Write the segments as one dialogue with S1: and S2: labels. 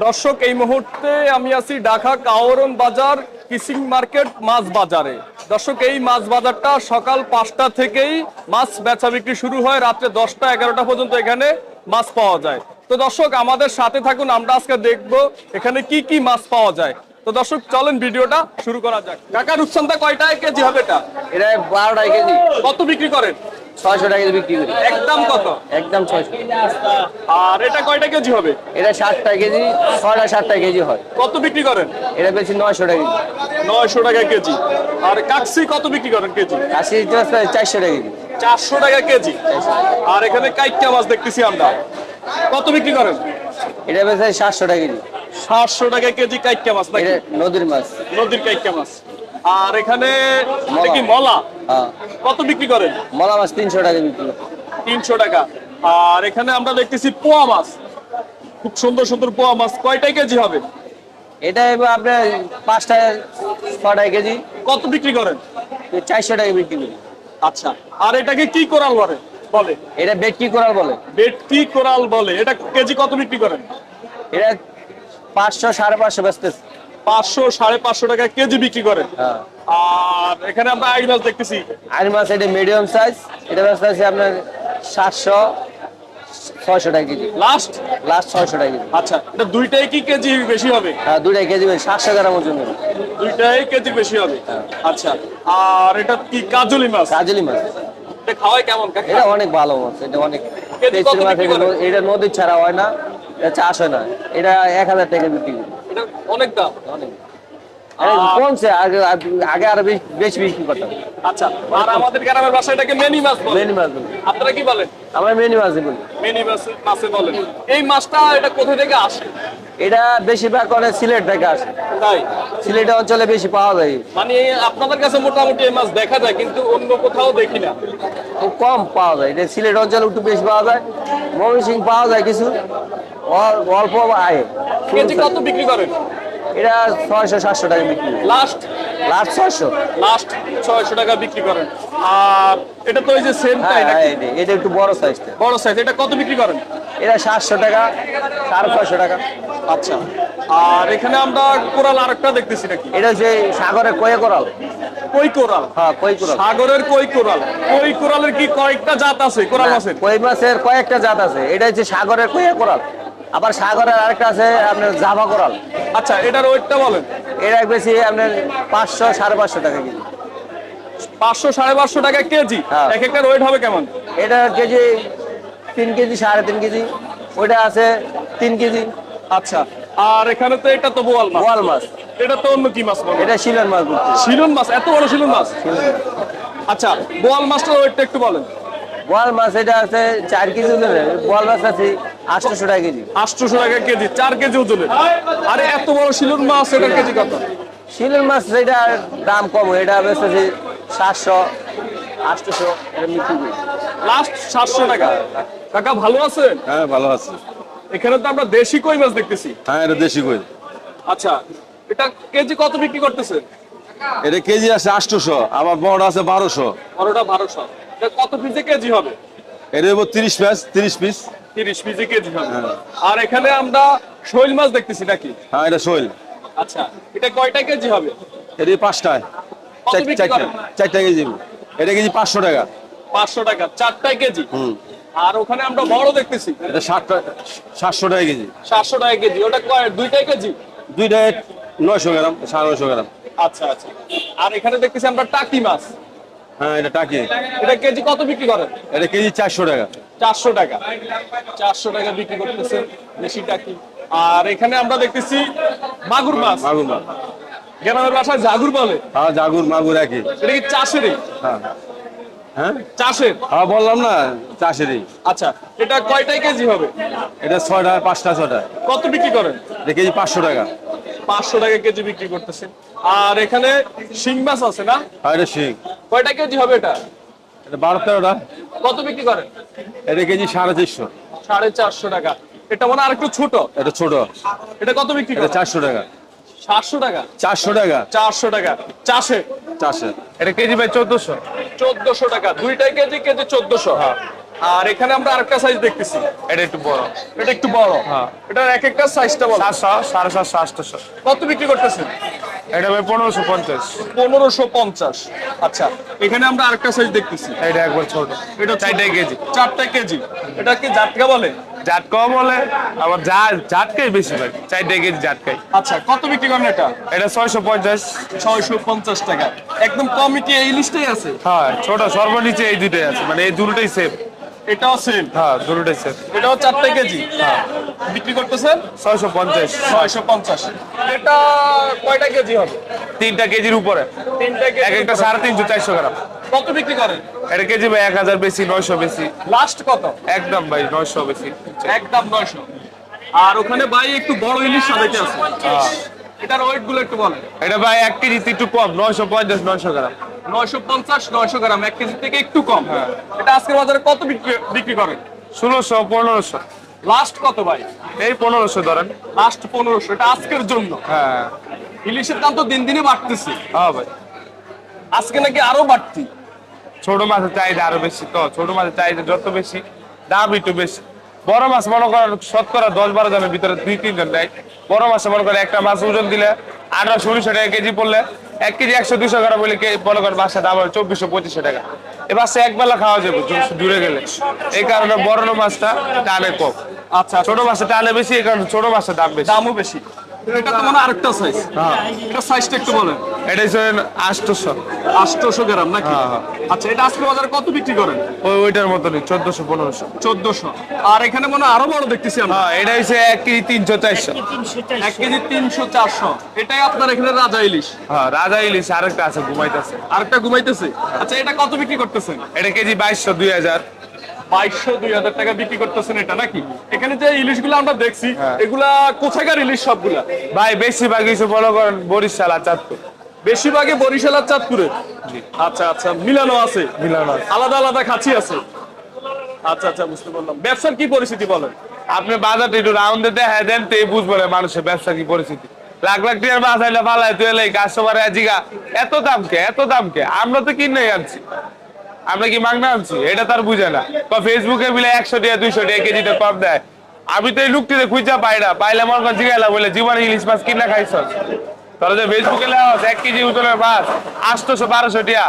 S1: দর্শক এই মুহূর্তে আমি আছি ঢাকা কাওরন বাজার কিসিং মার্কেট মাছ বাজারে। দর্শক এই মাছ বাজারটা সকাল পাঁচটা থেকেই মাছ বেচা বিক্রি শুরু হয় রাত্রে দশটা এগারোটা পর্যন্ত এখানে মাছ পাওয়া যায়। তো দর্শক আমাদের সাথে থাকুন আমরা আজকে দেখব এখানে কি কি মাছ পাওয়া যায়। তো দর্শক চলেন ভিডিওটা শুরু করা যাক। কাকা রূপসন্তা কয়টায় কেজি হবে এটা?
S2: এটা বারো টাকা কেজি
S1: কত বিক্রি করেন?
S2: ছয়শো টাকা বিক্রি করি।
S1: একদম কত?
S2: একদম ছয়শো।
S1: আর এটা কয়টা কেজি হবে?
S2: এটা ষাট টাকা কেজি ছয়টা ষাট টাকা কেজি হয়।
S1: কত বিক্রি করেন?
S2: এটা বেশি নয়শো টাকা কেজি।
S1: নয়শো টাকা কেজি। আর কাকসি কত বিক্রি করেন কেজি?
S2: আশি চারশো টাকা কেজি।
S1: চারশো টাকা কেজি। আর এখানে কাইকা মাছ দেখতেছি আমরা। কত বিক্রি করেন?
S2: এটা বেশি সাতশো টাকা কেজি।
S1: সাতশো টাকা কেজি কাইকা মাছ
S2: নদীর মাছ।
S1: নদীর কাইকা মাছ। আর এখানে কি মলা? কত বিক্রি করেন?
S2: মলা মাছ তিনশো টাকা বিক্রি। করি।
S1: তিনশো টাকা। আর এখানে আমরা দেখতেছি পোয়া মাছ। খুব সুন্দর সুন্দর পোয়া মাছ। কয়টাই কেজি হবে?
S2: এটা এবার আপনার পাঁচ টাকা কেজি।
S1: কত বিক্রি করেন?
S2: চারশো টাকা বিক্রি করি।
S1: আচ্ছা। আর এটাকে কি কোরাল বলে? বলে।
S2: এটা বেটকি করার বলে।
S1: বেটকি কোরাল বলে। এটা কেজি কত বিক্রি করেন?
S2: এটা পাঁচশো সাড়ে পাঁচশো ব্যস্ত
S1: পাঁচশো সাড়ে পাঁচশো টাকা কেজি বিক্রি করেন।
S2: হ্যাঁ।
S1: আর এখানে আমরা আইড মাছ দেখতেছি।
S2: আর মাছ এটা মিডিয়াম সাইজ এটা ব্যস্ত আছে আপনার সাতশো ছয়শো টাকা কেজি।
S1: লাস্ট
S2: লাস্ট ছয়শো টাকা কেজি।
S1: আচ্ছা এটা দুইটাই কি কেজি বেশি হবে?
S2: হ্যাঁ দুটাই কেজি সাতশো গ্রাম ওজন হবে।
S1: দুইটাই কেজি বেশি হবে। আচ্ছা আর এটা কি কাজলি মাছ?
S2: কাজলি মাছ।
S1: এটা খাওয়াই কেমন?
S2: এটা অনেক ভালো মাছ এটা অনেক মাছ এটা? নদীর ছাড়া হয় না এটা চাষ হয় না। এটা এক হাজার টাকা বিক্রি।
S1: এটা অনেক দাম?
S2: অনেক। কমছে আগে আগে আরও বেশি বিক্রি করতাম।
S1: আচ্ছা আর আমাদের গ্রামের বাসায় এটাকে মেনি মাছ বলে।
S2: মেনি মাছ বলি।
S1: আপনারা কি বলেন?
S2: আমরা মেনি মাছ বলি।
S1: মেনি মাছ মাছে বলেন এই মাছটা এটা কোথা থেকে আসে?
S2: এটা বেশিরভাগ করে সিলেট থেকে আসে।
S1: তাই?
S2: সিলেট অঞ্চলে বেশি পাওয়া যায়।
S1: মানে আপনাদের কাছে মোটামুটি এই মাছ দেখা যায় কিন্তু অন্য কোথাও দেখি না।
S2: খুব কম পাওয়া যায়। এটা সিলেট অঞ্চলে একটু বেশি পাওয়া যায়। ময়মনসিং পাওয়া যায় কিছু। অল- অল্প আয়।
S1: কেজি কত বিক্রি করেন?
S2: এটা ছয়শো সাতশো টাকা বিক্রি
S1: লাস্ট
S2: লাস্ট ছয়শো?
S1: লাস্ট ছয়শো টাকা বিক্রি করেন। আর এটা তো ওই যে সেমটাই
S2: হ্যাঁ
S1: নাকি?
S2: হ্যাঁ, এটা- একটু বড় সাইজটা
S1: বড় সাইজ এটা কত বিক্রি করেন?
S2: এটা সাতশো টাকা সাড়ে ছয়শো টাকা।
S1: আচ্ছা। আর এখানে আমরা কোরাল আরেকটা দেখতেছি নাকি?
S2: এটা হচ্ছে সাগরের কয়ে কোরাল?
S1: কই কোরাল?
S2: হ্যাঁ কই কোরাল।
S1: সাগরের কই কোরাল? কই কোরালের কি কয়েকটা জাত আছে? কোরাল আছে?
S2: কই মাছের কয়েকটা জাত আছে। এটা হচ্ছে সাগরের কয়ে কোরাল? আবার সাগরের আরেকটা আছে আপনার জাভা কোরাল।
S1: আচ্ছা এটার ওয়েটটা বলেন।
S2: এটা বেশি আপনার পাঁচশো সাড়ে পাঁচশো টাকা কেজি।
S1: পাঁচশো সাড়ে পাঁচশো টাকা কেজি?
S2: হ্যাঁ।
S1: এক একটা ওয়েট হবে কেমন?
S2: এটা কেজি তিন কেজি সাড়ে তিন কেজি। ওইটা আছে তিন কেজি।
S1: আচ্ছা আর এখানে তো এটা তো বোয়াল মাছ।
S2: বোয়াল মাছ।
S1: এটা তো অন্য কি মাছ
S2: এটা শিলার মাছ বলছে।
S1: শিলুন মাছ এত বড় শিলুন মাছ? আচ্ছা বোয়াল মাছটার ওয়েটটা একটু বলেন।
S2: বোয়াল মাছ এটা আছে চার কেজি বোয়াল মাছ আছে আটশোশো টাকা কেজি।
S1: আটশোশো টাকা কেজি চার কেজি ওজনের। আরে এত বড় শিলুন মাছ এটার কেজি কত?
S2: শিলের মাছ এটা দাম কম এটা বেচতেছি সাতশো আটশোশো এটা বিক্রি
S1: লাস্ট সাতশো টাকা। কাকা ভালো আছেন?
S3: হ্যাঁ ভালো আছে।
S1: এখানে তো আমরা দেশি কই মাছ দেখতেছি।
S3: হ্যাঁ এটা দেশি কই।
S1: আচ্ছা এটা কেজি কত বিক্রি করতেছে?
S3: এটা কেজি আছে আটশোশো আমার বড় আছে বারোশো।
S1: বারোটা বারোশো। এটা কত পিসে কেজি হবে?
S3: এটা হব তিরিশ পিস তিরিশ পিস।
S1: তিরিশ পিসে কেজি হবে। আর এখানে আমরা শৈল মাছ দেখতেছি নাকি?
S3: হ্যাঁ এটা শৈল।
S1: আচ্ছা এটা কয়টা কেজি হবে?
S3: এটা পাঁচটায়। চারটা কেজি এটা কেজি পাঁচশো টাকা।
S1: পাঁচশো টাকা চারটায় কেজি?
S3: হুম।
S1: আর ওখানে আমরা বড় দেখতেছি।
S3: এটা ষাটটা সাতশো টাকা কেজি।
S1: সাতশো টাকা কেজি ওটা কয় দুইটাই কেজি?
S3: দুইটায় নয়শো গ্রাম সাড়ে নয়শো গ্রাম।
S1: আচ্ছা আচ্ছা। আর এখানে দেখতেছি আমরা টাকি মাছ।
S3: হ্যাঁ এটা টাকি।
S1: এটা কেজি কত বিক্রি করেন?
S3: এটা কেজি চারশো টাকা।
S1: চারশো টাকা। চারশো টাকা বিক্রি করতেছে দেশি টাকি। আর এখানে আমরা দেখতেছি মাগুর মাছ।
S3: মাগুর মাছ।
S1: গ্রামের বাসায় জাগুর বলে।
S3: হ্যাঁ জাগুর মাগুর একই।
S1: এটা কি চাষেরই?
S3: হ্যাঁ। হ্যাঁ?
S1: চাষের?
S3: হ্যাঁ বললাম না চাষেরই।
S1: আচ্ছা এটা কয়টাই কেজি হবে?
S3: এটা ছয়টা পাঁচটা ছয়টা
S1: কত বিক্রি করেন?
S3: এটা কেজি পাঁচশো টাকা।
S1: পাঁচশো টাকা কেজি বিক্রি করতেছেন আর এখানে শিং মাছ আছে না?
S3: আর এটা শিং।
S1: কয়টা কেজি হবে এটা?
S3: এটা বারো তেরোটা।
S1: কত বিক্রি করেন?
S3: এটা কেজি সাড়ে চারশো।
S1: সাড়ে চারশো টাকা। এটা মনে হয় আরেকটু ছোট।
S3: এটা ছোট।
S1: এটা কত বিক্রি করেন?
S3: চারশো টাকা।
S1: সাতশো টাকা?
S3: চারশো টাকা।
S1: চারশো টাকা। চাষে
S3: চারশো।
S1: এটা কেজি ভাই চোদ্দশো। চোদ্দশো টাকা। দুইটাই কেজি কেজি চোদ্দশো। আর এখানে আমরা আরেকটা সাইজ দেখতেছি।
S4: এটা একটু বড়।
S1: এটা একটু বড়।
S4: হ্যাঁ।
S1: এটার এক একটা সাইজটা বলো।
S4: সাতশো সাড়ে সাতশো আটশো
S1: কত বিক্রি করতেছেন?
S4: এটা ভাই পনেরোশো পঞ্চাশ।
S1: পনেরোশো পঞ্চাশ। আচ্ছা এখানে আমরা আরেকটা সাইজ দেখতেছি।
S4: এটা একবার ছোট।
S1: এটা
S4: চারটাই কেজি।
S1: চারটা কেজি। এটা কি জাটকা বলে?
S4: জাটকাও বলে আবার যা জাটকাই বেশি ভাই। চারটাই কেজি জাটকাই
S1: আচ্ছা কত বিক্রি করেন এটা?
S4: এটা ছয়শো পঞ্চাশ।
S1: ছয়শো পঞ্চাশ টাকা। একদম কমই কি এই লিস্টেই আছে?
S4: হ্যাঁ ছোট সর্বনিচে এই দুটোই আছে। মানে এই দুটোই সেম
S1: এটাও সেম
S4: হ্যাঁ দুটোই সেম
S1: এটাও চারটা কেজি?
S4: হ্যাঁ।
S1: বিক্রি করতেছেন?
S4: ছয়শো পঞ্চাশ।
S1: ছয়শো পঞ্চাশ। এটা কয়টা কেজি হবে?
S4: তিনটা কেজির উপরে।
S1: তিনটা
S4: এক একটা সাড়ে তিনশো চারশো গ্রাম।
S1: কত বিক্রি করেন?
S4: এটা কেজি ভাই এক হাজার বেশি নয়শো বেশি।
S1: লাস্ট কত?
S4: একদম ভাই নয়শো বেশি।
S1: একদম নয়শো। আর ওখানে ভাই একটু বড় ইলিশ সাজাইতে আছে।
S4: হ্যাঁ।
S1: এটার ওয়েটগুলো একটু বলেন।
S4: এটা ভাই এক কেজি একটু কম নয়শো পঞ্চাশ নয়শো গ্রাম।
S1: নয়শো পঞ্চাশ নয়শো গ্রাম এক কেজি থেকে একটু কম। এটা আজকের বাজারে কত বিক্রি বিক্রি করেন?
S4: ষোলোশো পনেরোশো।
S1: লাস্ট কত ভাই?
S4: এই পনেরোশো ধরেন।
S1: লাস্ট পনেরোশো এটা আজকের জন্য?
S4: হ্যাঁ।
S1: ইলিশের দাম তো দিন দিনই বাড়তেছে।
S4: হ্যাঁ ভাই।
S1: আজকে নাকি আরও বাড়তি?
S4: ছোট মাছের চাহিদা আরও বেশি তো। ছোট মাছের চাহিদা যত বেশি দাম একটু বেশি। বড় মাছ মনে করেন শতকরা দশ বারো জনের ভিতরে দুই তিনজন নেয় বড় মাছে মনে করেন একটা মাছ ওজন দিলে আঠারোশো উনিশশো টাকা কেজি পড়লে এক কেজি একশো দুশো করে বলে কে- করে বাসা দাম হবে চব্বিশশো পঁচিশশো টাকা। এ বাসা একবেলা খাওয়া যাবে জুড়ে দূরে গেলে। এই কারণে বড় মাছটা টানে কম।
S1: আচ্ছা।
S4: ছোট মাছের টানে বেশি এই কারণে ছোট মাছের দাম বেশি।
S1: দামও বেশি। এটা তো মানে আরেকটা সাইজ এটা সাইজটা একটু বলেন।
S4: এটা হচ্ছে আটশোশো
S1: আটশোশো গ্রাম নাকি?
S4: হ্যাঁ, হ্যাঁ।
S1: আচ্ছা এটা আজকে বাজারে কত বিক্রি করেন?
S4: ওই ওইটার মতনই চোদ্দশো পনেরোশো।
S1: চোদ্দশো। আর এখানে মনে হয় আরও বড় দেখতেছি আমরা।
S4: হ্যাঁ এটা হচ্ছে এক কেজি তিনশো চারশো।
S1: এক কেজি তিনশো চারশো। এটাই আপনার এখানে রাজা ইলিশ।
S4: হ্যাঁ রাজা ইলিশ আরেকটা আছে ঘুমাইতেছে।
S1: আরেকটা ঘুমাইতেছে? আচ্ছা এটা কত বিক্রি করতেছেন?
S4: এটা কেজি বাইশশো দুই হাজার।
S1: বাইশশো দুই হাজার টাকা বিক্রি করতেছেন এটা নাকি? এখানে যে ইলিশগুলো আমরা দেখছি
S4: হ্যাঁ।
S1: এগুলা কোথাকার ইলিশ সবগুলা?
S4: ভাই বেশিরভাগ কিছু করেন বরিশাল আর চাঁদপুর।
S1: বেশিরভাগই বরিশাল আর চাঁদপুরে? আচ্ছা আচ্ছা মিলানো আছে?
S4: মিলানো
S1: আলাদা আলাদা খাঁচি আছে? আচ্ছা আচ্ছা বুঝতে পারলাম। ব্যবসার কি পরিস্থিতি বলেন?
S4: আপনি বাজারটা একটু রাউন্ডে দেখায় দেন তো বুঝব না মানুষের ব্যবসা কি পরিস্থিতি। লাখ লাখ টাকার মাছ আইলে পালায় তুই কাস্টমার জিগা এত দাম কে এত দাম কে? আমরা তো কিনে আনছি। আমরা কি মাগনা আনছি? এটা তার বুঝে না। বা ফেসবুকে মিলে একশো টাকা দুইশো টাকা কেজিতে কম দেয়। আমি তো এই লুকটিতে খুঁজা পাই না। পাইলে মনে করেন জিগাইলা বলে জীবনে ইলিশ মাছ কিনা খাইছ? তোরা যে ফেসবুকে লেওয়া এক কেজি ওজনের মাছ আটশোশো বারোশো টিয়া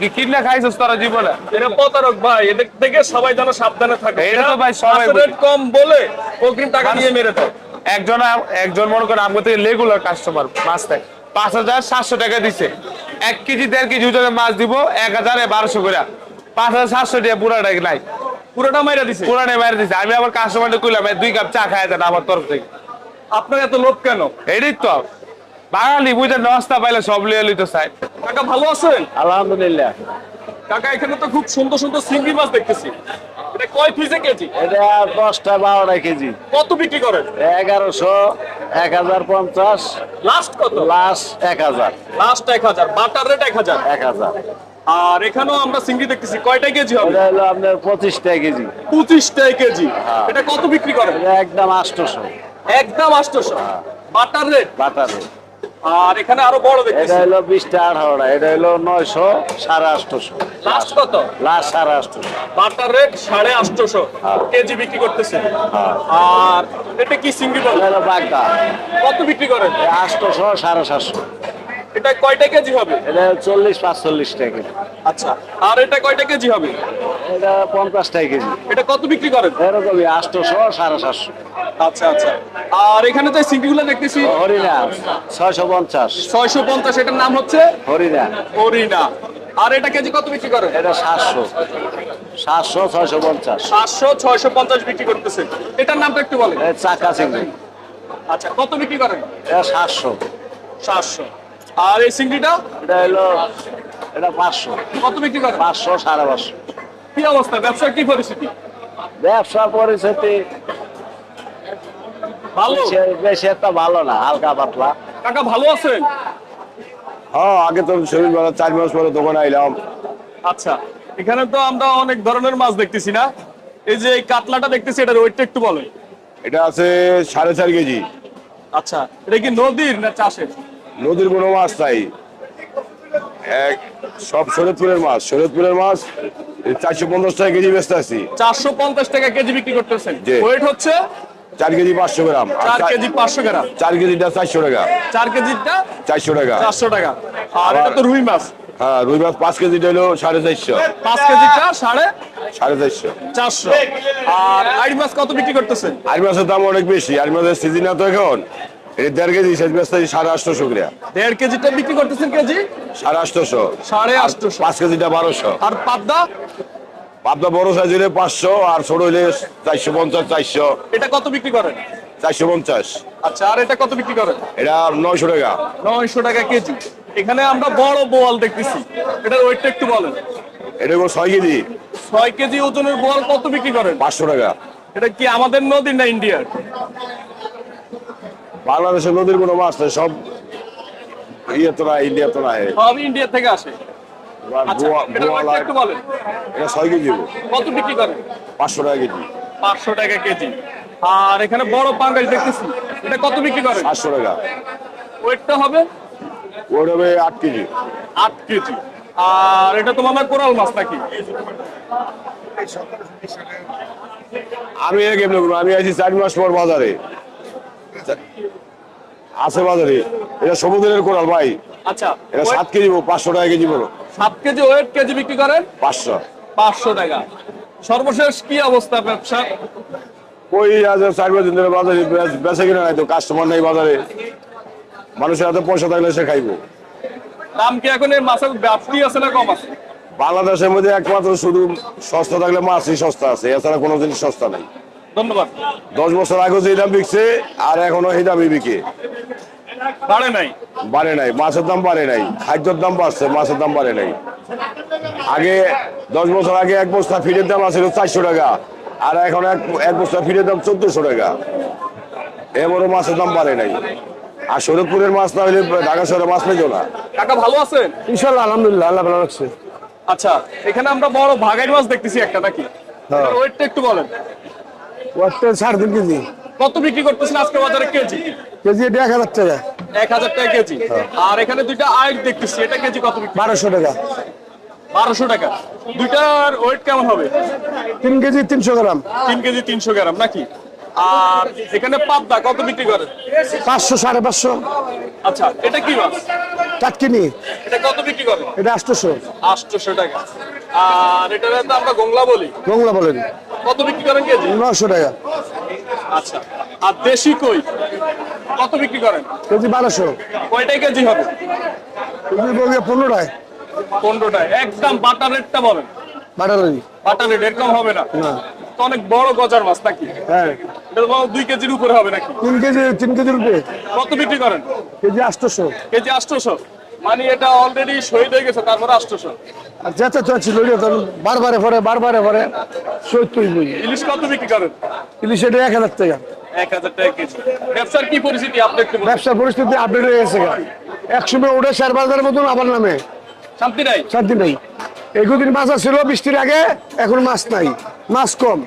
S4: কি কিনা খাইছস তোরা জীবনে?
S1: এটা প্রতারক ভাই এদের থেকে সবাই যেন সাবধানে থাকে।
S4: এটা তো ভাই সবাই
S1: মাছের রেট
S4: বুঝে।
S1: কম বলে অগ্রিম টাকা নিয়ে মেরে দেয়।
S4: একজন একজন মনে করেন আমাদের থেকে রেগুলার কাস্টমার মাছ দেয়। পাঁচ হাজার সাতশো টাকা দিছে। এক কেজি দেড় কেজি ওজনের মাছ দিব এক হাজার বারোশো করে পাঁচ হাজার সাতশো টাকা পুরাটা নাই।
S1: পুরোটা মাইরা দিছে?
S4: পুরাটাই মারি দিছে। আমি আবার কাস্টমারটা কইলাম দুই কাপ চা খাই দেন আমার তরফ থেকে।
S1: আপনার এত লোভ কেন?
S4: এটাই তো। বাঙালি বুঝে নস্তা পাইলে সব লিয়ে লইতে চাই।
S1: কাকা ভালো আছেন?
S2: আলহামদুলিল্লাহ।
S1: কাকা এখানে তো খুব সুন্দর সুন্দর চিংড়ি মাছ দেখতেছি। এটা কয় পিসে কেজি?
S2: এটা দশটা বারোটা কেজি।
S1: কত বিক্রি করেন?
S2: এগারোশো এক হাজার পঞ্চাশ।
S1: লাস্ট কত?
S2: প্লাস এক হাজার।
S1: লাস্ট এক হাজার। বাটার রেট এক হাজার?
S2: এক হাজার।
S1: আর এখানেও আমরা চিংড়ি দেখতেছি। কয়টা কেজি হবে?
S2: এটা হলো আপনার পঁচিশটা কেজি।
S1: পঁচিশটাই কেজি।
S2: হ্যাঁ।
S1: এটা কত বিক্রি করেন?
S2: একদম আটশোশো।
S1: একদম আটশোশো। বাটার রেট
S2: বাটারে
S1: আর এখানে আরও বড়
S2: এটা
S1: দেখতেছি
S2: হলো বিশটা আঠারোটা এটা হলো নয়শো সাড়ে আটশোশো।
S1: লাস্ট কত?
S2: লাস্ট সাড়ে আটশোশো।
S1: বাটার রেট সাড়ে আটশোশো
S2: হ্যাঁ।
S1: কেজি বিক্রি করতেছে।
S2: হ্যাঁ।
S1: আর এটা কি সিঙ্গি বল?
S2: এটা বাগদা।
S1: কত বিক্রি করেন?
S2: আটশোশো সাড়ে সাতশো।
S1: এটা কয়টা কেজি হবে?
S2: এটা চল্লিশ পাঁচচল্লিশ টাকা
S1: আচ্ছা আর এটা কয়টা কেজি হবে?
S2: এটা পঞ্চাশ টাকা কেজি।
S1: এটা কত বিক্রি করেন?
S2: এরকমই আটশোশো সাড়ে সাতশো।
S1: আচ্ছা আচ্ছা। আর এখানে যে চিংড়িগুলো দেখতেছি
S2: হরিণা ছয়শো পঞ্চাশ।
S1: ছয়শো পঞ্চাশ এটার নাম হচ্ছে?
S2: হরিণা।
S1: হরিণা। আর এটা কেজি কত বিক্রি করেন?
S2: এটা সাতশো। সাতশো ছয়শো পঞ্চাশ।
S1: সাতশো ছয়শো পঞ্চাশ বিক্রি করতেছে। এটার নামটা একটু বলেন।
S2: চাকা চিংড়ি
S1: আচ্ছা কত বিক্রি করেন?
S2: এটা সাতশো।
S1: সাতশো। আর এই চিংড়িটা?
S2: এটা হলো এটা পাঁচশো।
S1: কত বিক্রি করেন?
S2: পাঁচশো সাড়ে পাঁচশো।
S1: কি অবস্থা? ব্যবসার কি পরিস্থিতি?
S2: ব্যবসা পরিস্থিতি
S1: ভালো?
S2: বেশি- বেশি একটা ভালো না হালকা পাতলা।
S1: কাকা ভালো আছেন
S3: হ্যাঁ আগে তো শরীর বেলা চার মাস পরে দোকানে আইলাম।
S1: আচ্ছা এখানে তো আমরা অনেক ধরনের মাছ দেখতেছি না? এই যে এই কাতলাটা দেখতেছি এটার ওয়েটটা একটু বলেন।
S3: এটা আছে সাড়ে চার কেজি।
S1: আচ্ছা এটা কি নদীর না চাষের?
S3: নদীর কোনো মাছ নাই। এক সব শরৎপুরের মাছ। শরৎপুরের মাছ চারশো পঞ্চাশ টাকা কেজি বেচতে আছি
S1: চারশো পঞ্চাশ টাকা কেজি বিক্রি করতেছেন। ওয়েট হচ্ছে?
S3: চার কেজি পাঁচশো গ্রাম।
S1: চার কেজি পাঁচশো গ্রাম।
S3: চার কেজিটা চারশো টাকা।
S1: চার কেজিটা
S3: চারশো টাকা।
S1: চারশো টাকা। আর এটা তো রুই মাছ।
S3: হ্যাঁ রুই মাছ পাঁচ কেজিটা হলো সাড়ে চারশো।
S1: পাঁচ কেজিটা সাড়ে
S3: সাড়ে চারশো।
S1: চারশো। আর আড়ি মাছ কত বিক্রি করতেছেন?
S3: আর মাছের দাম অনেক বেশি। আর মাছের সিজন তো এখন। এটা দেড় কেজি বেচতে সাড়ে আটশোশো করে।
S1: দেড় কেজিটা বিক্রি করতেছেন কেজি?
S3: সাড়ে আটশোশো।
S1: সাড়ে আটশোশো।
S3: পাঁচ কেজিটা বারোশো।
S1: আর পাবদা?
S3: পাবদা বড় সাইজ হলে পাঁচশো আর ছোট হলে চারশো পঞ্চাশ চারশো।
S1: এটা কত বিক্রি করেন?
S3: চারশো পঞ্চাশ।
S1: আচ্ছা আর এটা কত বিক্রি করেন?
S3: এটা নয়শো টাকা।
S1: নয়শো টাকা কেজি। এখানে আমরা বড় বোয়াল দেখতেছি। এটার ওয়েটটা একটু বলেন।
S3: এটা ছয় কেজি।
S1: ছয় কেজি ওজনের বোয়াল কত বিক্রি করেন?
S3: পাঁচশো টাকা।
S1: এটা কি আমাদের নদী না ইন্ডিয়ার?
S3: বাংলাদেশের নদীর কোনো মাছ নেই সব ইয়ে তো না ইন্ডিয়া তো না
S1: সব ইন্ডিয়া থেকে আসে। আচ্ছা
S3: এটা ছয় কেজি
S1: কত বিক্রি
S3: পাঁচশো টাকা কেজি।
S1: পাঁচশো টাকা কেজি। আর এখানে বড় পাঙ্গাস দেখতেছি। এটা কত বিক্রি
S3: সাতশো টাকা।
S1: ওয়েটটা হবে?
S3: আট কেজি।
S1: আট কেজি। আর এটা তো কোরাল মাছ নাকি?
S3: আমি করব? আমি আছি চার মাস পর বাজারে। আছে বাজারে। এটা সমুদ্রের কোরাল ভাই।
S1: আচ্ছা
S3: এটা সাত কেজি পাঁচশো টাকা কেজি বলো।
S1: সাত কেজি ওয়েট কেজি বিক্রি করেন?
S3: পাঁচশো।
S1: পাঁচশো টাকা। সর্বশেষ কি অবস্থা ব্যবসা?
S3: আজ চার পাঁচ দিন ধরে বাজারে বেচ- বেচে কিনা নাই তো কাস্টমার নাই বাজারে। মানুষের হাতে পয়সা থাকলে সে খাইবো।
S1: দাম কি এখন এই মাছের ব্যাপ্তি আছে না কম আছে?
S3: বাংলাদেশের মধ্যে একমাত্র শুধু সস্তা থাকলে মাছই সস্তা আছে এছাড়া কোনো জিনিস সস্তা নাই।
S1: ধন্যবাদ।
S3: দশ বছর আগে যে দাম বিকছে আর এখনও এই দামই বিকে।
S1: বাড়ে নাই?
S3: বাড়ে নাই মাছের দাম বাড়ে নাই খাদ্যের দাম বাড়ছে মাছের দাম বাড়ে নাই। আগে দশ বছর আগে এক বস্তা ফিটের দাম আছিল চারশো টাকা আর এখন এক এক বস্তা ফিটের দাম চোদ্দশো টাকা। এবারও মাছের দাম বাড়ে নাই। আর শরীরপুরের মাছ না হলে ঢাকা শহরে মাছ পেতো না।
S1: কাকা ভালো আছেন?
S3: ইনশাল্লাহ আলহামদুলিল্লাহ আল্লাহ ভালো রাখছে
S1: আচ্ছা এখানে আমরা বড় ভাগাই মাছ দেখতেছি একটা নাকি?
S3: হ্যাঁ।
S1: ওয়েটটা একটু বলেন।
S3: ওয়াটটা সাড়ে তিন কেজি।
S1: কত বিক্রি করতেছেন আজকে বাজারে কেজি?
S3: কেজি এটা এক হাজার টাকা।
S1: এক হাজার টাকা কেজি। আর এখানে দুইটা আইট দেখতেছি এটা কেজি কত বিক্রি?
S3: বারোশো টাকা।
S1: বারোশো টাকা। দুইটার ওয়েট কেমন হবে?
S3: তিন কেজি তিনশো গ্রাম।
S1: তিন কেজি তিনশো গ্রাম নাকি? আর এখানে পাবদা কত বিক্রি করে?
S3: পাঁচশো সাড়ে পাঁচশো।
S1: আচ্ছা এটা কি মাছ?
S3: টাটকিনি।
S1: এটা কত বিক্রি করে?
S3: এটা আটশোশো।
S1: আটশোশো টাকা। আর এটা আমরা গংলা বলি।
S3: বাংলা বলেন।
S1: কত বিক্রি করেন কেজি?
S3: নশো টাকা।
S1: আচ্ছা। আর দেশি কই? কত বিক্রি করেন?
S3: কেজি বারোশো।
S1: কয়টাই কেজি হবে?
S3: কেজি বলবে পনেরোটায়।
S1: পনেরোটায়। একদম বাটার রেটটা বলেন।
S3: বাটালি
S1: বাটার রেট এরকম হবে না? তো অনেক বড় গজার মাছ নাকি?
S3: হ্যাঁ।
S1: এটা তো দুই কেজির উপরে হবে নাকি?
S3: তিন কেজি তিন কেজি রুপে
S1: কত বিক্রি করেন?
S3: কেজি আটশোশো।
S1: কেজি আটশোশো? মানে এটা অলরেডি শহীদ হয়ে গেছে তারপরে
S3: যেতে তো ছিল বারবারে পরে বারবারে পরে সত্তর বই।
S1: ইলিশ কত বিক্রি করেন?
S3: ইলিশ এটা এক হাজার টাকা।
S1: এক হাজার টাকা কেজি। ব্যবসার কি পরিস্থিতি আপনি
S3: ব্যবসার পরিস্থিতি আপডেট হয়ে গেছে গা। এক সময় উঠে শেয়ার বাজারের মতন আবার নামে।
S1: শান্তি নাই?
S3: শান্তি নেই। এগুদিন মাছ ছিল বৃষ্টির আগে এখন মাছ নাই। মাছ কম।